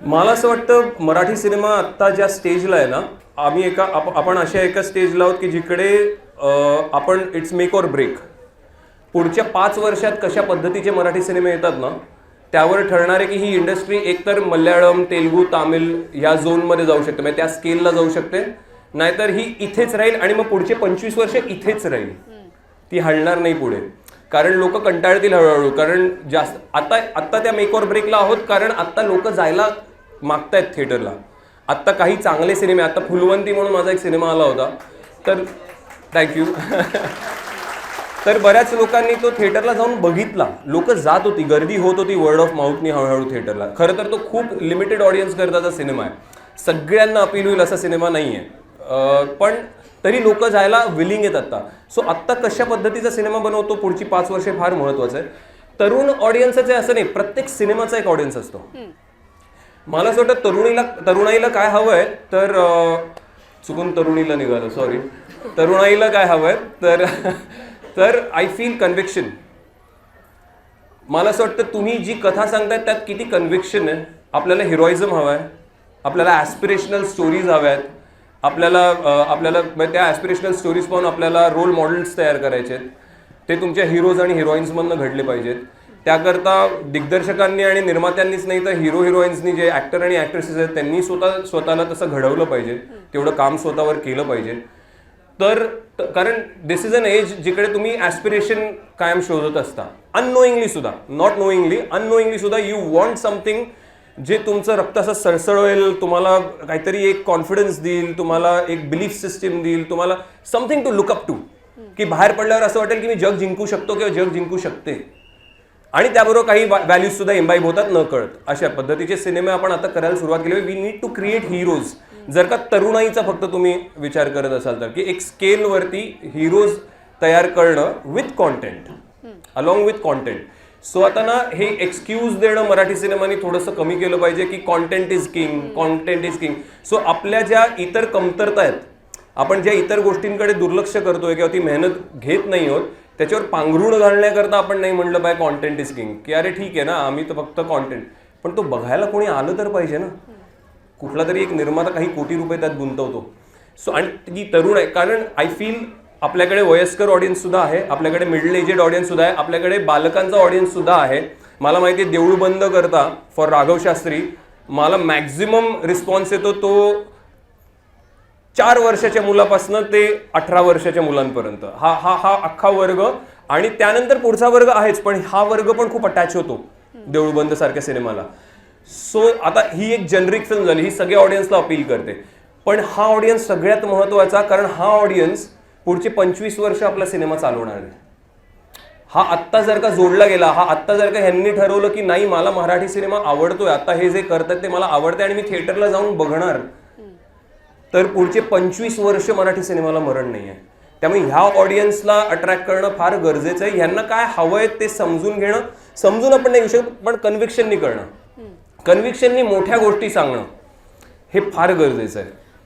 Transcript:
मला असं वाटतं मराठी सिनेमा आत्ता ज्या स्टेजला आहे ना आम्ही एका आप- आपण अशा एका स्टेजला आहोत की जिकडे आपण इट्स मेक ऑर ब्रेक पुढच्या पाच वर्षात कशा पद्धतीचे मराठी सिनेमे येतात ना त्यावर ठरणार आहे की ही इंडस्ट्री एकतर मल्याळम तेलगू तामिळ या झोनमध्ये जाऊ शकते म्हणजे त्या स्केलला जाऊ शकते नाहीतर ही इथेच राहील आणि मग पुढचे पंचवीस वर्ष इथेच राहील. ती हलणार नाही पुढे. कारण लोक कंटाळतील हळूहळू कारण जास्त आता आत्ता त्या मेक ऑर ब्रेकला आहोत कारण आत्ता लोक जायला मागतायत थिएटरला. आत्ता काही चांगले सिनेमे आता फुलवंती म्हणून माझा एक सिनेमा आला होता. तर थँक्यू तर बऱ्याच लोकांनी तो थिएटरला जाऊन बघितला. लोक जात होती गर्दी होत होती वर्ड ऑफ माउथनी हळूहळू थिएटरला. खरं तर तो खूप लिमिटेड ऑडियन्स करताचा सिनेमा आहे. सगळ्यांना अपील होईल असा सिनेमा नाही आहे पण तरी लोक जायला विलिंग आहेत आत्ता. सो आत्ता कशा पद्धतीचा सिनेमा बनवतो पुढची पाच वर्षे फार महत्वाचं आहे. तरुण ऑडियन्सचं असं नाही प्रत्येक सिनेमाचा एक ऑडियन्स असतो. मला असं वाटतं तरुणीला तरुणाईला काय हवंय तर चुकून तरुणीला निघालं सॉरी तरुणाईला काय हवंय तर तर आय फील कन्व्हिक्शन मला असं वाटतं तुम्ही जी कथा सांगताय त्यात किती कन्व्हिक्शन आहे. आपल्याला हिरोइझम हवं आहे आपल्याला ॲस्पिरेशनल स्टोरीज हव्या आहेत आपल्याला आपल्याला म्हणजे त्या ॲस्पिरेशनल स्टोरीज पाहून आपल्याला रोल मॉडेल्स तयार करायचे आहेत ते तुमच्या हिरोज आणि हिरोईन्समधनं घडले पाहिजेत. त्याकरता दिग्दर्शकांनी आणि निर्मात्यांनीच नाही तर हिरो हिरोईन्सनी जे ॲक्टर आणि ॲक्ट्रेसेस आहेत त्यांनी स्वतः स्वतःला तसं घडवलं पाहिजे. तेवढं काम स्वतःवर केलं पाहिजे. तर कारण दिस इज अन एज जिकडे तुम्ही ॲस्पिरेशन कायम शोधत असता. अननोईंगली सुद्धा नॉट नोईंगली अननोईंगली सुद्धा यू वॉन्ट समथिंग जे तुमचं रक्त असं सळसळवेल तुम्हाला काहीतरी एक कॉन्फिडन्स देईल तुम्हाला एक बिलीफ सिस्टीम देईल तुम्हाला something to look up to की बाहेर पडल्यावर असं वाटेल की मी जग जिंकू शकतो किंवा जग जिंकू शकते. आणि त्याबरोबर काही व्हॅल्यूज सुद्धा इम्बाईब होतात न कळत अशा पद्धतीचे सिनेमे आपण आता करायला सुरुवात केली. We need to create heroes जर का तरुणाईचा फक्त तुम्ही विचार करत असाल तर की एक स्केलवरती हिरोज तयार करणं with content along with content so आता ना हे एक्सक्यूज देणं मराठी सिनेमानी थोडंसं कमी केलं पाहिजे की content is king content is king so आपल्या ज्या इतर कमतरता आहेत आपण ज्या इतर गोष्टींकडे दुर्लक्ष करतोय किंवा ती मेहनत घेत नाही आहोत त्याच्यावर पांघरुण घालण्याकरता आपण नाही म्हणलं पाहिजे कॉन्टेंट इज किंग की अरे ठीक आहे ना आम्ही तर फक्त कॉन्टेंट पण तो बघायला कोणी आलं तर पाहिजे ना. कुठला तरी एक निर्माता काही कोटी रुपये त्यात गुंतवतो. सो आणि ती तरुण आहे कारण आय फील आपल्याकडे वयस्कर ऑडियन्स सुद्धा आहे आपल्याकडे मिडल एजेड ऑडियन्स सुद्धा आहे आपल्याकडे बालकांचा ऑडियन्स सुद्धा आहे. मला माहिती आहे देऊळ बंद करता फॉर राघव शास्त्री मला मॅक्झिमम रिस्पॉन्स येतो तो चार वर्षाच्या मुलापासून ते अठरा वर्षाच्या मुलांपर्यंत. हा हा हा अख्खा वर्ग आणि त्यानंतर पुढचा वर्ग आहेच पण हा वर्ग पण खूप अटॅच होतो देऊळबंद सारख्या सिनेमाला. सो आता ही एक जनरिक फिल्म झाली ही सगळ्या ऑडियन्सला अपील करते. पण हा ऑडियन्स सगळ्यात महत्त्वाचा कारण हा ऑडियन्स पुढचे पंचवीस वर्ष आपला सिनेमा चालवणार आहे. हा आत्ता जर का जोडला गेला हा आत्ता जर का ह्यांनी ठरवलं की नाही मला मराठी सिनेमा आवडतोय आता हे जे करतात ते मला आवडते आणि मी थिएटरला जाऊन बघणार तर पुढचे पंचवीस वर्ष मराठी सिनेमाला मरण नाही आहे. त्यामुळे ह्या ऑडियन्सला अट्रॅक्ट करणं फार गरजेचं आहे. ह्यांना काय हवंय ते समजून घेणं समजून आपण नाही घेऊ शकत पण कन्व्हिक्शननी करणं. कन्व्हिक्शननी मोठ्या गोष्टी सांगणं हे फार गरजेचं आहे.